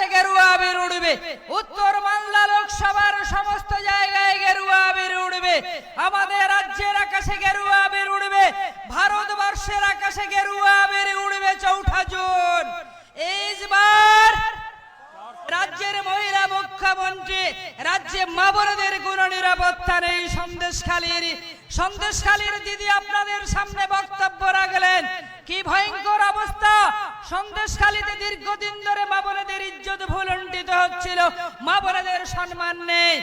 আকাশে গেরুয়া আবির উড়বে। উত্তর বাংলা লোকসভার সমস্ত জায়গায় গেরুয়া আবির উড়বে। আমাদের রাজ্যের আকাশে গেরুয়া আবির উড়বে। ভারতবর্ষের আকাশে গেরুয়া আবির উড়বে চৌঠা জুন। এইবার রাজ্যের মহিলা মুখ্যমন্ত্রী, রাজ্যে মা বোনদের কোনো নিরাপত্তা নেই সন্দেশখালীর। সন্দেশখালীর দিদি আপনাদের সামনে বক্তব্য রাখলেন। কি ভয়ঙ্কর সন্দেশখালীতে দীর্ঘদিন ধরে মা ইজ্জত ভুলণ্ঠিত হচ্ছিল। মা সম্মান নেই।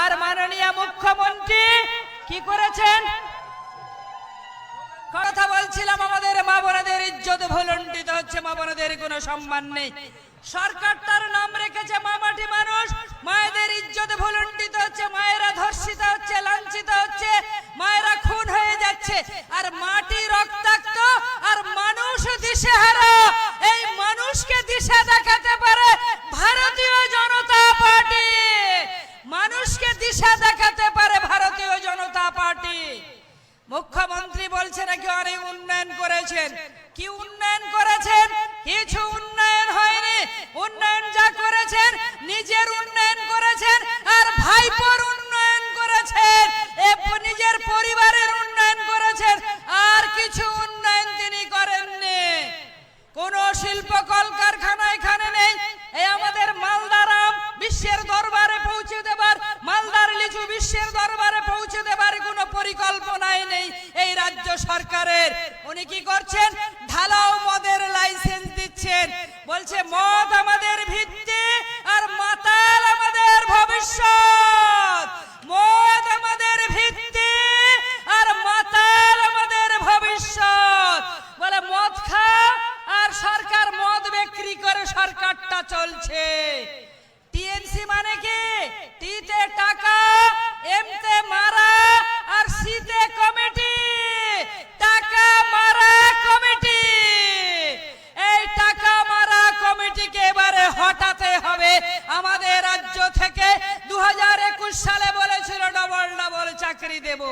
আর মাননীয় মুখ্যমন্ত্রী কি করেছেন? কথা বলছিলাম, আমাদের মা বোনদের ইজ্জত ভুলণ্ঠিত হচ্ছে, মা কোনো সম্মান নেই। সরকার তার নাম রেখেছে মামাটি মানুষ। মায়েদের ইজ্জত ভুলণ্ঠিত হচ্ছে, মায়েরা ধর্ষিত হচ্ছে, লাঞ্ছিত হচ্ছে। বলছে নাকি অনেক উন্নয়ন করেছেন। কি উন্নয়ন করেছেন? কিছু উন্নয়ন হয়নি। উন্নয়ন যা করেছেন, নিজের সরকারের। উনি কি করছেন? ঢালাও মদের লাইসেন্স দিচ্ছেন। বলছে, মদ আমাদের ভিত্তি আর মাতাল আমাদের ভবিষ্যৎ। মদ আমাদের ভিত্তি আর মাতাল আমাদের ভবিষ্যৎ। বলে, মদ খা আর সরকার মদ বিক্রি করে সরকারটা চলছে। আমাদের রাজ্য থেকে দু হাজার একুশ সালে বলেছিল ডবল ডবল চাকরি দেব।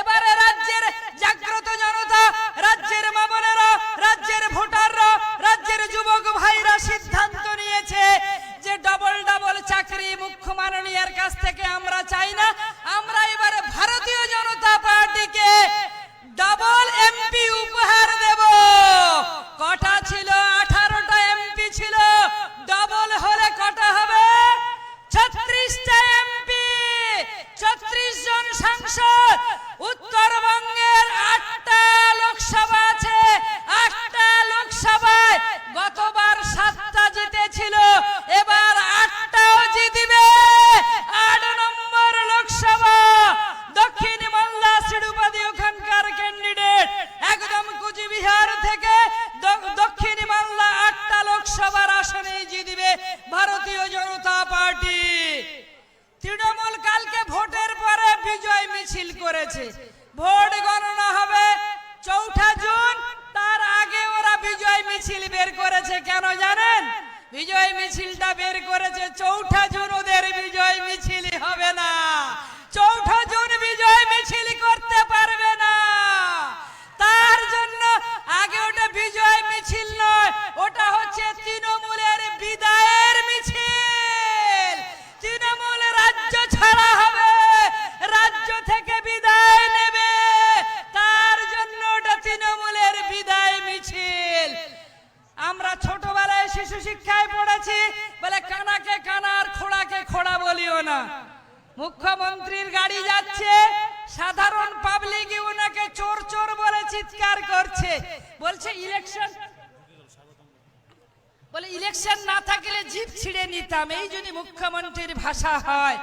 এবারে রাজ্যের জাগ্রত জনতা, রাজ্যের মামনেরা রাজ্যের ভোটাররা, রাজ্যের যুবক ভাইরা সিদ্ধান্ত নিয়েছে যে ডবল ডবল চাকরি মুখ্য মাননীয়ের কাছ থেকে আমরা চাই না। মিছিল করেছে। ভোট গণনা হবে চৌঠা জুন, তার আগে ওরা বিজয় মিছিল বের করেছে, কেন জানেন? বিজয় মিছিলটা বের করেছে চৌঠা আমরা ছোটবেলায় শিশু শিক্ষায় পড়েছি, বলে কানাকে কানার খোড়াকে খোড়া বলিও না। মুখ্যমন্ত্রীর গাড়ি যাচ্ছে, সাধারণ পাবলিক ওনাকে চোর চোর বলে চিৎকার করছে। বলছে, ইলেকশন বলে, ইলেকশন না থাকলে জিপ ছিঁড়ে নিতাম। এই যদি মুখ্যমন্ত্রীর ভাষা হয়